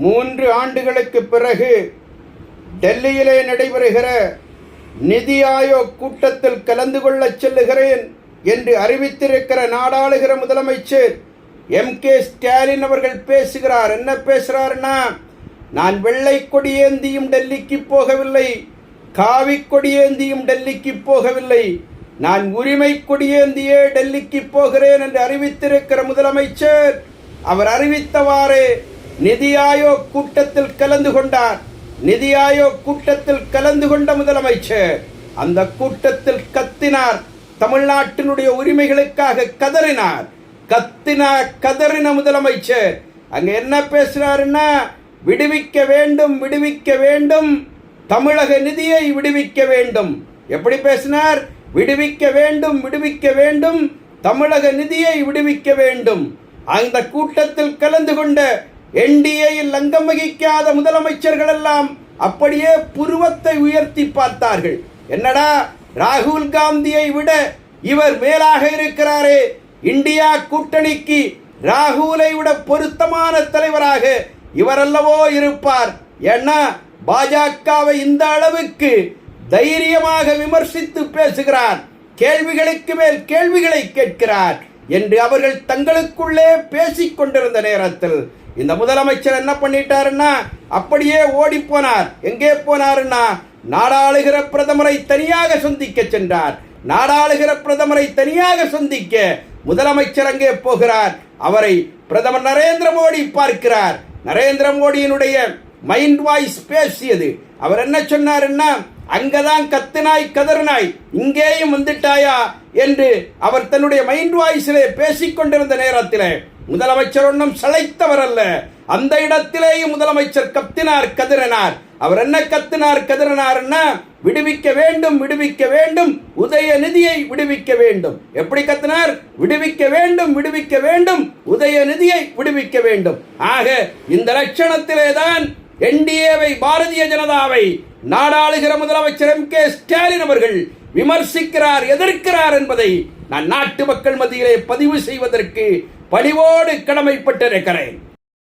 மூன்று ஆண்டுகளுக்கு பிறகு டெல்லியிலே நடைபெறுகிற நிதி ஆயோக் கூட்டத்தில் கலந்து கொள்ளச் செல்லுகிறேன் என்று அறிவித்திருக்கிற நாடாளுகிற முதலமைச்சர் எம். கே. ஸ்டாலின் அவர்கள் பேசுகிறார். என்ன பேசுகிறாருன்னா நான் வெள்ளை கொடியேந்தியும் டெல்லிக்கு போகவில்லை காவி கொடியேந்தியும் டெல்லிக்கு போகவில்லை நான் உரிமை கொடியேந்தியே டெல்லிக்கு போகிறேன் என்று அறிவித்திருக்கிற முதலமைச்சர் அவர் அறிவித்தவாறு நிதி ஆயோக் கூட்டத்தில் கலந்து கொண்டார். நிதி ஆயோக் கூட்டத்தில் கலந்து கொண்ட முதலமைச்சர் அந்த கூட்டத்தில் கத்தினார். தமிழ்நாட்டினுடைய உரிமைகளுக்காக கதறினார். கத்தினார் கதறின முதலமைச்சர். அங்க என்ன பேசுறாருன்னா விடுவிக்க வேண்டும் விடுவிக்க வேண்டும். தமிழக நிதியை விடுவிக்க வேண்டும். எப்படி பேசினார்? விடுவிக்க வேண்டும் விடுவிக்க வேண்டும். தமிழக நிதியை விடுவிக்க வேண்டும். அந்த கூட்டத்தில் கலந்து கொண்ட என்டிஏயில் லங்கம் வகிக்காத முதலமைச்சர்கள் எல்லாம் அப்படியே புருவத்தை உயர்த்தி பார்த்தார்கள். என்னடா ராகுல் காந்தியை விட இவர் மேலாக இருக்கிறாரே. இந்தியா கூட்டணிக்கு ராகுலை விட பொருத்தமான தலைவராக இவரல்லவோ இருப்பார். ஏன்னா பாஜகவை இந்த அளவுக்கு தைரியமாக விமர்சித்து பேசுகிறார். கேள்விகளுக்கு மேல் கேள்விகளை கேட்கிறார். என்று அவர்கள் தங்களுக்குள்ளே பேசிக் கொண்டிருந்த நேரத்தில் இந்த முதலமைச்சர் என்ன பண்ணிட்டாருன்னா அப்படியே ஓடி போனார் எங்கே போனாருன்னா நாடாளுகிற பிரதமரை தனியாக சந்திக்க சென்றார். நாடாளுகிற பிரதமரை தனியாக சந்திக்க முதலமைச்சர் அங்கே போகிறார். அவரை பிரதமர் நரேந்திர மோடி பார்க்கிறார். நரேந்திர மோடியினுடைய மைண்ட் வாய்ஸ் பேசியது. அவர் என்ன சொன்னாருன்னா அங்கதான் கத்துனாய் கதறினாய். இங்கேயும் வந்துட்டாயா என்று அவர் தன்னுடைய மைண்ட் வாய்ஸிலே பேசிக் கொண்டிருந்த நேரத்திலே முதலமைச்சர் ஒன்றும் சளைத்தவர் அல்ல. அந்த இடத்திலேயும் முதலமைச்சர் கத்தினார் கதிரனார் அவர் என்ன கத்தினார் கதிரனார்னா விடுவிக்க வேண்டும் விடுவிக்க வேண்டும் உதயநிதியை விடுவிக்க வேண்டும். எப்படி கத்தினார்? விடுவிக்க வேண்டும் விடுவிக்க வேண்டும் உதயநிதியை விடுவிக்க வேண்டும். ஆக இந்த லட்சணத்திலே தான் என்டிஏவை பாரதிய ஜனதாவை நாடாளுகிற முதலமைச்சர் எம் கே ஸ்டாலின் அவர்கள் விமர்சிக்கிறார் எதிர்க்கிறார் என்பதை நான் நாட்டு மக்கள் மத்தியிலே பதிவு செய்வதற்கு பணிவோடு கடமைப்பட்டிருக்கிறேன்.